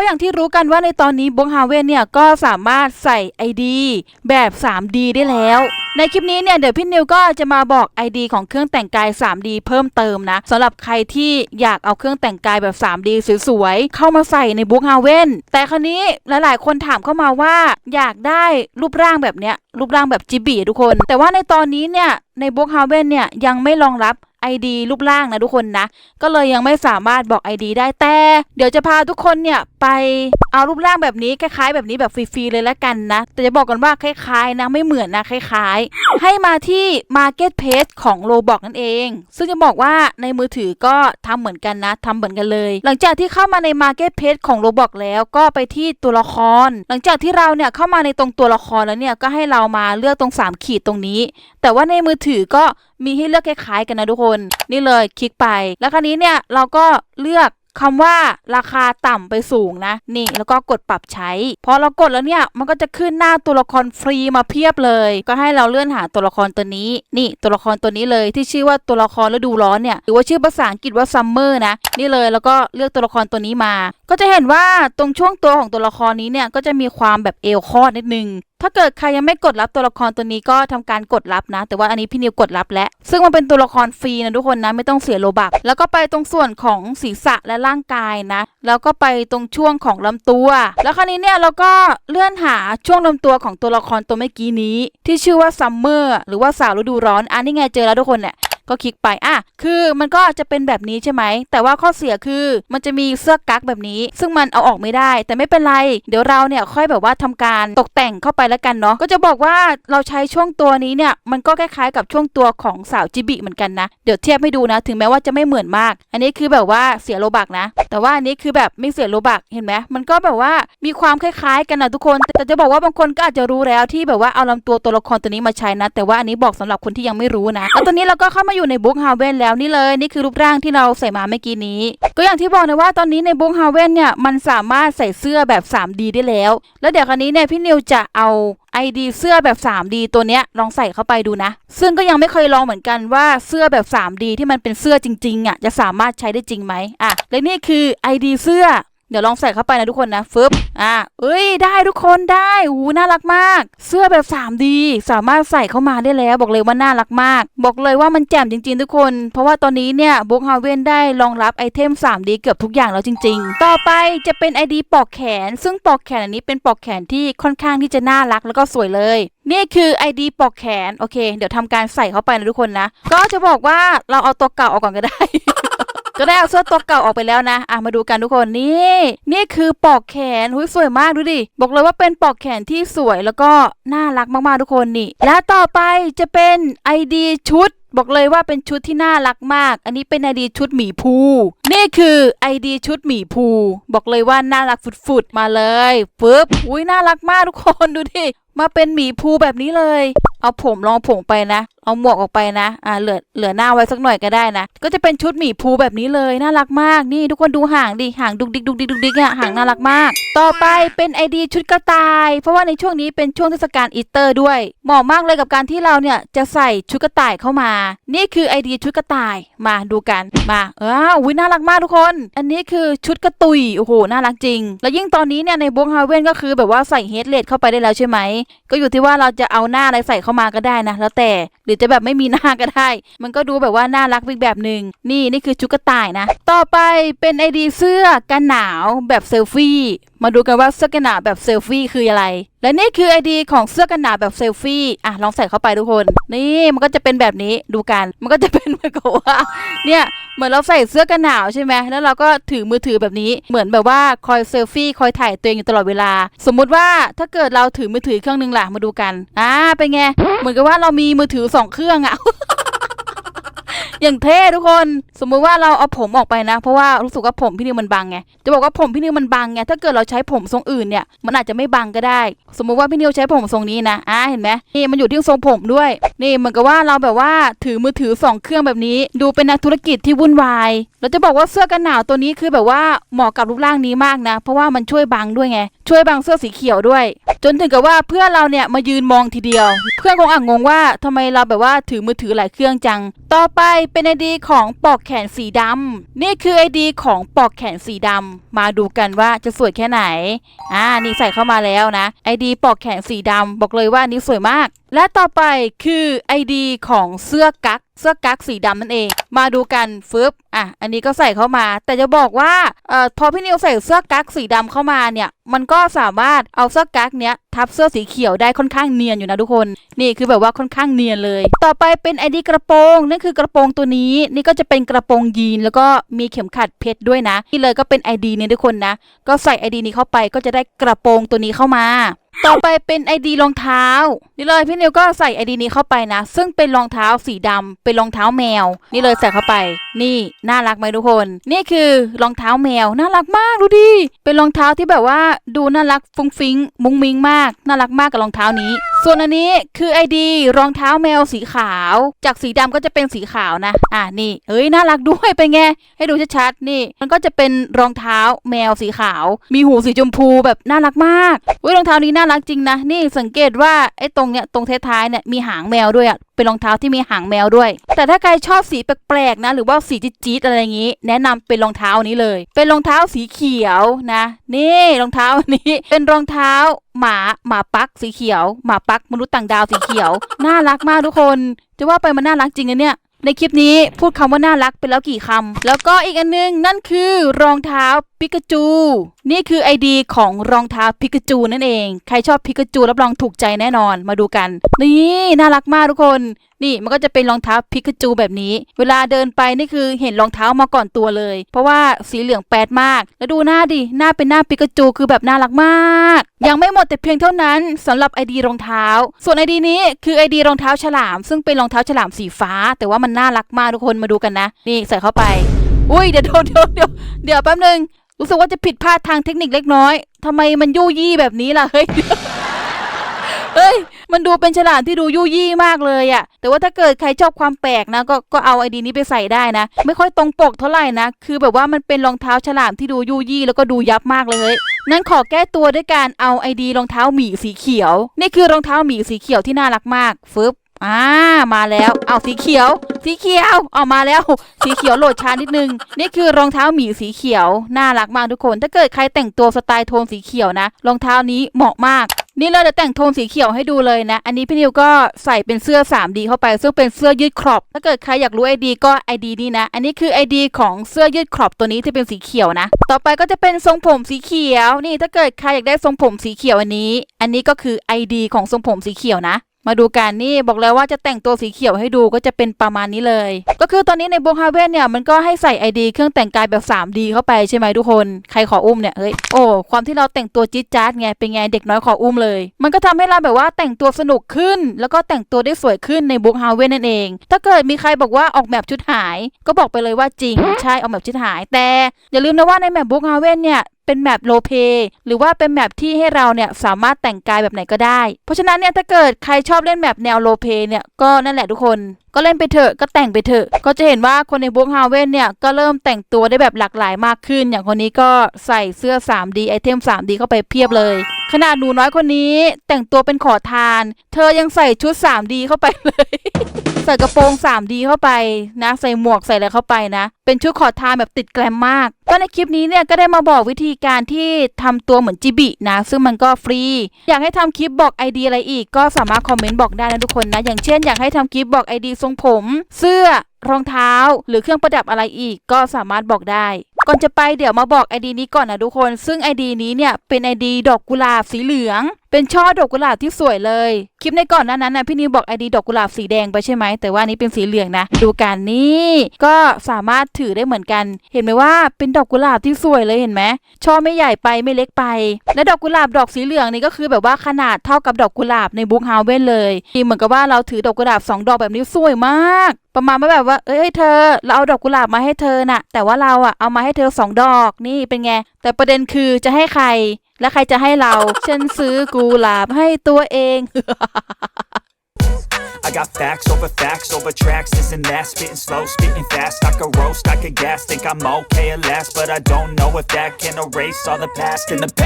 ก็อย่างที่รู้กันว่าในตอนนี้บงฮาเวนเนี่ยก็สามารถใส่ ID แบบ 3D ได้แล้ว ในคลิปนี้เนี่ยเดี๋ยวพี่นิวก็จะมาบอก ID ของเครื่องแต่งกาย 3D เพิ่มเติมนะสำหรับใครที่อยากเอาเครื่องแต่งกายแบบ 3D สวยๆเข้ามาใส่ในบุ๊กฮาเวนแต่ครนี้หลายๆ คนถามเข้ามาว่าอยากได้รูปร่างแบบเนี้ยรูปร่างแบบจิบีทุกคน แต่ว่าในตอนนี้เนี่ยในบุ๊กฮาเวนเนี่ยยังไม่รองรับ ID รูปร่างนะทุกคนนะ ก็เลยยังไม่สามารถบอก ID ได้แต่ เดี๋ยวจะพาทุกคนเนี่ยไปเอารูปร่างแบบนี้คล้ายๆ แบบนี้แบบฟรีๆเลยละกันนะ แต่จะบอกกันว่าคล้ายๆนะไม่เหมือนนะคล้ายๆ ให้มาที่ Market Page ของ Roblox นั่นเอง ซึ่งจะบอกว่าในมือถือก็ทำเหมือนกันนะทำเหมือนกันเลย หลังจากที่เข้ามาใน Market Page ของ Roblox แล้วก็ไปที่ตัวละคร หลังจากที่เราเนี่ยเข้ามาในตรงตัวละครแล้วเนี่ยก็ให้เรามาเลือกตรง 3 ขีดตรงนี้ แต่ว่าในมือถือก็ มีให้เลือกคล้ายๆกันนะทุกคน นี่เลยคลิกไป แล้วคราวนี้เนี่ยเราก็เลือก คำว่าราคาต่ำไปสูงนะ นี่แล้วก็กดปรับใช้ พอเรากดแล้วเนี่ย มันก็จะขึ้นหน้าตัวละครฟรีมาเพียบเลย ก็ให้เราเลื่อนหาตัวละครตัวนี้ นี่ตัวละครตัวนี้เลยที่ชื่อว่าตัวละครฤดูร้อนเนี่ย หรือว่าชื่อภาษาอังกฤษว่าซัมเมอร์นะ นี่เลยแล้วก็เลือกตัวละครตัวนี้มา ก็จะเห็นว่าตรงช่วงตัวของตัวละครนี้เนี่ย ก็จะมีความแบบเอวคอดนิดนึงถ้าเกิดใครยังไม่กดรับตัวละครตัวนี้ก็ทำการกดรับนะ แต่ว่าอันนี้พี่นิวกดรับแล้ว ซึ่งมันเป็นตัวละครฟรีนะทุกคนนะไม่ต้องเสียโลบักแล้วก็ไปตรงส่วนของศีรษะและร่างกายนะ แล้วก็ไปตรงช่วงของลำตัว แล้วคราวนี้เนี่ยเราก็เลื่อนหาช่วงลำตัวของตัวละครตัวเมื่อกี้นี้ ที่ชื่อว่าซัมเมอร์หรือว่าสาวฤดูร้อน อันนี้ไงเจอแล้วทุกคนเนี่ย ก็คลิกไปอะคือมันก็จะเป็นแบบนี้ใช่ไหม แต่ว่าข้อเสียคือมันจะมีเสื้อกั๊กแบบนี้ ซึ่งมันเอาออกไม่ได้ แต่ไม่เป็นไร เดี๋ยวเราเนี่ยค่อยแบบว่าทำการตกแต่งเข้าไปแล้วกันเนาะก็จะบอกว่าเราใช้ช่วงตัวนี้เนี่ยมันก็คล้ายๆกับช่วงตัวของสาวจิบิเหมือนกันนะเดี๋ยวเทียบให้ดูนะ ถึงแม้ว่าจะไม่เหมือนมาก อันนี้คือแบบว่าเสียโลบักนะ แต่ว่าอันนี้คือแบบไม่เสียโลบักเห็นไหมมันก็แบบว่ามีความคล้ายๆกันนะทุกคน แต่จะบอกว่าบางคนก็อาจจะรู้แล้วที่แบบว่าเอาลำตัวตัวละครตัวนี้มาใช้นะ แต่ว่าอันนี้บอกสำหรับคนที่ยังไม่รู้นะแล้วตอนนี้เราก็เข้ามาอยู่ในบุ๊กฮาเวนแล้วนี่เลยนี่คือรูปร่างที่เราใส่มาเมื่อกี้นี้ ก็อย่างที่บอกนะว่าตอนนี้ในบุ๊กฮาเวนเนี่ยมันสามารถใส่เสื้อแบบ 3D ได้แล้ว แล้วเดี๋ยวคราวนี้เนี่ยพี่นิวจะเอา ID เสื้อแบบ 3D ตัวเนี้ยลองใส่เข้าไปดูนะ ซึ่งก็ยังไม่เคยลองเหมือนกันว่าเสื้อแบบ 3D ที่มันเป็นเสื้อจริงๆอะจะสามารถใช้ได้จริงไหมอะและนี่คือ ID เสื้อ เดี๋ยวลองใส่เข้าไปนะทุกคนนะฟึบอะเอ้ย ได้ทุกคนได้อู้น่ารักมาก เสื้อแบบ 3D สามารถใส่เข้ามาได้แล้ว บอกเลยว่าน่ารักมาก บอกเลยว่ามันแจ่มจริงๆ ทุกคน เพราะว่าตอนนี้เนี่ยบุ๊กฮาเวนได้รองรับไอเทม 3D เกือบทุกอย่างแล้วจริง ๆ ต่อไปจะเป็น ID ปอกแขน ซึ่งปอกแขนอันนี้เป็นปอกแขนที่ค่อนข้างที่จะน่ารักแล้วก็สวยเลยนี่คือ ID ปอกแขน โอเค เดี๋ยวทำการใส่เข้าไปนะทุกคนนะ ก็จะบอกว่าเราเอาตัวเก่าออกก่อนก็ได้ ก็ได้เอาเสื้อตัวเก่าออกไปแล้วนะ อะมาดูกันทุกคนนี่ นี่คือปลอกแขนหุยสวยมากดูดิ บอกเลยว่าเป็นปลอกแขนที่สวยแล้วก็น่ารักมากๆทุกคนนี่ และต่อไปจะเป็น ID ชุดบอกเลยว่าเป็นชุดที่น่ารักมาก อันนี้เป็น ID ชุดหมีภูนี่คือ ID ชุดหมีภูบอกเลยว่าน่ารักฝุดๆมาเลยปึ๊บอุ้ยน่ารักมากทุกคนดูดิ มาเป็นหมีภูแบบนี้เลย เอาผมลองผมไปนะ เอาหมวกออกไปนะ อ่าเหลือเหลือหน้าไว้สักหน่อยก็ได้นะ ก็จะเป็นชุดหมีภูแบบนี้เลย น่ารักมาก นี่ทุกคนดูห่างดิ ห่างดุกดิกดุกดิกดุกดิกอะห่างน่ารักมาก ต่อไปเป็นไอดีชุดกระต่าย เพราะว่าในช่วงนี้เป็นช่วงเทศกาลอีสเตอร์ด้วย เหมาะมากเลยกับการที่เราเนี่ยจะใส่ชุดกระต่ายเข้ามา นี่คือไอดีชุดกระต่าย มาดูกัน มาเอออุ้ยน่ารักมากทุกคน อันนี้คือชุดกระตุย โอ้โห น่ารักจริง แล้วยิ่งตอนนี้เนี่ยในบุ๊กฮาเวนก็คือแบบว่าใส่เฮดเลดเข้าไปได้แล้วใช่ไหม ก็อยู่ที่ว่าเราจะเอาหน้าอะไรใส่เข้ามาก็ได้นะ แล้วแต่ หรือจะแบบไม่มีหน้าก็ได้ มันก็ดูแบบว่าน่ารักอีกแบบหนึ่งนี่นี่คือชุกกระต่ายนะ ต่อไปเป็นไอดีเสื้อกันหนาวแบบเซลฟี่ มาดูกันว่าเสื้อกันหนาวแบบเซลฟี่คืออะไร และนี่คือไอดีของเสื้อกันหนาวแบบเซลฟี่ อะลองใส่เข้าไปทุกคน นี่มันก็จะเป็นแบบนี้ดูกัน มันก็จะเป็นเหมือนกับว่า เนี่ยเหมือนเราใส่เสื้อกันหนาวใช่ไหมแล้วเราก็ถือมือถือแบบนี้ เหมือนแบบว่าคอยเซลฟี่คอยถ่ายตัวเองอยู่ตลอดเวลา สมมุติว่าถ้าเกิดเราถือมือถือเครื่องนึงล่ะมาดูกัน อ่าเป็นไง เหมือนกับว่าเรามีมือถือสองเครื่องอะ อย่างเท่ทุกคน สมมุติว่าเราเอาผมออกไปนะ เพราะว่ารู้สึกว่าผมพี่นิวมันบังไง จะบอกว่าผมพี่นิวมันบังไง ถ้าเกิดเราใช้ผมทรงอื่นเนี่ย มันอาจจะไม่บังก็ได้ สมมุติว่าพี่นิวใช้ผมทรงนี้นะ อ่า เห็นไหมนี่มันอยู่ที่ทรงผมด้วย นี่เหมือนกับว่าเราแบบว่าถือมือถือสองเครื่องแบบนี้ ดูเป็นนักธุรกิจที่วุ่นวาย เราจะบอกว่าเสื้อกันหนาวตัวนี้คือแบบว่าเหมาะกับรูปร่างนี้มากนะ เพราะว่ามันช่วยบังด้วยไง ช่วยบังเสื้อสีเขียวด้วย จนถึงกับว่าเพื่อนเราเนี่ยมายืนมองทีเดียว เพื่อนคงอ่างงงว่าทำไมเราแบบว่าถือมือถือหลายเครื่องจัง ต่อไปเป็นไอดีของปอกแขนสีดำนี่คือไอดีของปอกแขนสีดำมาดูกันว่าจะสวยแค่ไหนอ่านี่ใส่เข้ามาแล้วนะไอดีปอกแขนสีดำบอกเลยว่านี่สวยมาก และต่อไปคือไอดีของเสื้อกั๊ก เสื้อกั๊กสีดำนั่นเอง มาดูกันฟึบอะอันนี้ก็ใส่เข้ามา แต่จะบอกว่าเอ่อพอพี่นิวใส่เสื้อกั๊กสีดำเข้ามาเนี่ย มันก็สามารถเอาเสื้อกั๊กเนี้ยทับเสื้อสีเขียวได้ค่อนข้างเนียนอยู่นะทุกคน นี่คือแบบว่าค่อนข้างเนียนเลย ต่อไปเป็นไอดีกระโปรงนั่นคือกระโปรงตัวนี้ นี่ก็จะเป็นกระโปรงยีนแล้วก็มีเข็มขัดเพชรด้วยนะนี่เลยก็เป็นไอดีนี้ทุกคนนะ ก็ใส่ไอดีนี้เข้าไปก็จะได้กระโปรงตัวนี้เข้ามา ต่อไปเป็นไอดีรองเท้า นี่เลยพี่นิวก็ใส่ไอดีนี้เข้าไปนะ ซึ่งเป็นรองเท้าสีดำเป็นรองเท้าแมว นี่เลยใส่เข้าไป นี่น่ารักไหมทุกคน นี่คือรองเท้าแมวน่ารักมากดูดิเป็นรองเท้าที่แบบว่าดูน่ารักฟุ้งฟิ้งมุ้งมิ้งมาก น่ารักมากกับรองเท้านี้ ส่วนอันนี้คือไอดีรองเท้าแมวสีขาว จากสีดำก็จะเป็นสีขาวนะ อ่านี่เฮ้ยน่ารักด้วยเป็นไง ให้ดูชัดๆนี่ มันก็จะเป็นรองเท้าแมวสีขาว มีหูสีชมพูแบบน่ารักมากเว้ยรองเท้านี้น่ารักจริงนะ นี่สังเกตว่าไอ้ตรงเนี้ยตรงท้ายๆเนี่ยมีหางแมวด้วยอะ เป็นรองเท้าที่มีหางแมวด้วย แต่ถ้าใครชอบสีแปลกๆนะ หรือว่าสีจี๊ดๆอะไรอย่างงี้ แนะนำเป็นรองเท้านี้เลย เป็นรองเท้าสีเขียวนะ นี่รองเท้าอันนี้ เป็นรองเท้าหมาหมาปักสีเขียว หมาปักมนุษย์ต่างดาวสีเขียว น่ารักมากทุกคน จะว่าไปมันน่ารักจริงนะเนี่ย ในคลิปนี้พูดคำว่าน่ารักไปแล้วกี่คำ แล้วก็อีกอันนึงนั่นคือรองเท้าปิกาจู นี่คือไอดีของรองเท้าปิกาจูนั่นเอง ใครชอบปิกาจูรับรองถูกใจแน่นอนมาดูกัน นี่น่ารักมากทุกคน นี่มันก็จะเป็นรองเท้าปิกาจูแบบนี้ เวลาเดินไปนี่คือเห็นรองเท้ามาก่อนตัวเลย เพราะว่าสีเหลืองแปดมาก แล้วดูหน้าดิ หน้าเป็นหน้าปิกาจูคือแบบน่ารักมาก ยังไม่หมดแต่เพียงเท่านั้นสำหรับไอดีรองเท้า ส่วนไอดีนี้คือไอดีรองเท้าฉลาม ซึ่งเป็นรองเท้าฉลามสีฟ้า แต่ว่ามันน่ารักมากทุกคนมาดูกันนะ นี่ใส่เข้าไป อุ้ยเดี๋ยวเดี๋ยวเดี๋ยวเดี๋ยวเดี๋ยวแป๊บนึงรู้สึกว่าจะผิดพลาดทางเทคนิคเล็กน้อยทำไมมันยู่ยี่แบบนี้ล่ะเฮ้ยเอ้ย มันดูเป็นฉลามที่ดูยุ่ยี่มากเลยอะแต่ว่าถ้าเกิดใครชอบความแปลกนะก็ก็เอาไอดีนี้ไปใส่ได้นะ ไม่ค่อยตรงปกเท่าไหร่นะ คือแบบว่ามันเป็นรองเท้าฉลามที่ดูยุ่ยี่แล้วก็ดูยับมากเลยนั่นขอแก้ตัวด้วยการเอาไอดีรองเท้าหมีสีเขียว นี่คือรองเท้าหมีสีเขียวที่น่ารักมากฟึบ อ่ามาแล้วเอาสีเขียว สีเขียวออกมาแล้ว สีเขียวโหลดช้านิดนึง นี่คือรองเท้าหมีสีเขียว น่ารักมากทุกคน ถ้าเกิดใครแต่งตัวสไตล์โทนสีเขียวนะ รองเท้านี้เหมาะมากนี่เราจะแต่งโทนสีเขียวให้ดูเลยนะ อันนี้พี่นิวก็ใส่เป็นเสื้อ 3D เข้าไป ซึ่งเป็นเสื้อยืดครอป ถ้าเกิดใครอยากรู้ ID ก็ ID นี่นะ อันนี้คือ ID ของเสื้อยืดครอปตัวนี้ที่เป็นสีเขียวนะ ต่อไปก็จะเป็นทรงผมสีเขียว นี่ถ้าเกิดใครอยากได้ทรงผมสีเขียวอันนี้ อันนี้ก็คือ ID ของทรงผมสีเขียวนะ มาดูกันนี่บอกแล้วว่าจะแต่งตัวสีเขียวให้ดูก็จะเป็นประมาณนี้เลย ก็คือตอนนี้ในบงฮาเว่นเนี่ยมันก็ให้ใส่ ID เครื่องแต่งกายแบบ 3D เข้าไปใช่ไหมทุกคนใครขออุ้มเนี่ยเฮ้ยโอ้ความที่เราแต่งตัวจิ๊ดจ๊าดไงเป็นไงเด็กน้อยขออุ้มเลย มันก็ทำให้เราแบบว่าแต่งตัวสนุกขึ้น แล้วก็แต่งตัวได้สวยขึ้นในบุกฮาเว่นนั่นเอง ถ้าเกิดมีใครบอกว่าออกแบบชุดหาย ก็บอกไปเลยว่าจริงใช่ออกแบบชุดหาย แต่อย่าลืมนะว่าในแมปบุกฮาเว่นเนี่ย เป็นแมปโลเพหรือว่าเป็นแมปที่ให้เราเนี่ยสามารถแต่งกายแบบไหนก็ได้ เพราะฉะนั้นเนี่ยถ้าเกิดใครชอบเล่นแมปแนวโลเพเนี่ยก็นั่นแหละทุกคน ก็เล่นไปเถอะก็แต่งไปเถอะ ก็จะเห็นว่าคนในบุ๊กฮาเว่นเนี่ยก็เริ่มแต่งตัวได้แบบหลากหลายมากขึ้น อย่างคนนี้ก็ใส่เสื้อ 3D ไอเทม 3D เข้าไปเพียบเลย ขนาดหนูน้อยคนนี้แต่งตัวเป็นขอทาน เธอยังใส่ชุด 3D เข้าไปเลย ส่กระโปรง 3D เข้าไปนะ ใส่หมวกใส่อะไรเข้าไปนะ เป็นชุดขอทานแบบติดแกรมมากก็ในคลิปนี้เนี่ยก็ได้มาบอกวิธีการที่ทำตัวเหมือนจิบินะ ซึ่งมันก็ฟรี อยากให้ทำคลิปบอกไอเดียอะไรอีก ก็สามารถคอมเมนต์บอกได้นะทุกคนนะ อย่างเช่นอยากให้ทำคลิปบอกไอเดียทรงผม เสื้อรองเท้า หรือเครื่องประดับอะไรอีก ก็สามารถบอกได้ก่อนจะไปเดี๋ยวมาบอกไอดีนี้ก่อนนะทุกคน ซึ่งไอดีนี้เนี่ยเป็นไอดีดอกกุหลาบสีเหลือง เป็นช่อดอกกุหลาบที่สวยเลย คลิปในก่อนหน้านั้นนะพี่นิวบอกไอดีดอกกุหลาบสีแดงไปใช่ไหม แต่ว่านี้เป็นสีเหลืองนะ ดูกันนี่ ก็สามารถถือได้เหมือนกัน เห็นไหมว่าเป็นดอกกุหลาบที่สวยเลยเห็นไหม ช่อไม่ใหญ่ไปไม่เล็กไป และดอกกุหลาบดอกสีเหลืองนี่ก็คือแบบว่าขนาดเท่ากับดอกกุหลาบในบุ๊กฮาวเว่นเลยที่เหมือนกับว่าเราถือดอกกุหลาบสองดอกแบบนี้สวยมาก ประมาณว่าแบบว่า เอ้ยเธอ เราเอาดอกกุหลาบมาให้เธอน่ะ แต่ว่าเราอะเอามาให้เธอสองดอก นี่เป็นไง แต่ประเด็นคือจะให้ใคร แล้วใครจะให้เรา ฉันซื้อกูหลาบให้ตัวเอง I got facts over facts over tracks, this and that. Spitting slow, spitting fast. I could roast, I could gas. Think I'm okay at last, but I don't know if that can erase all the past and the petty.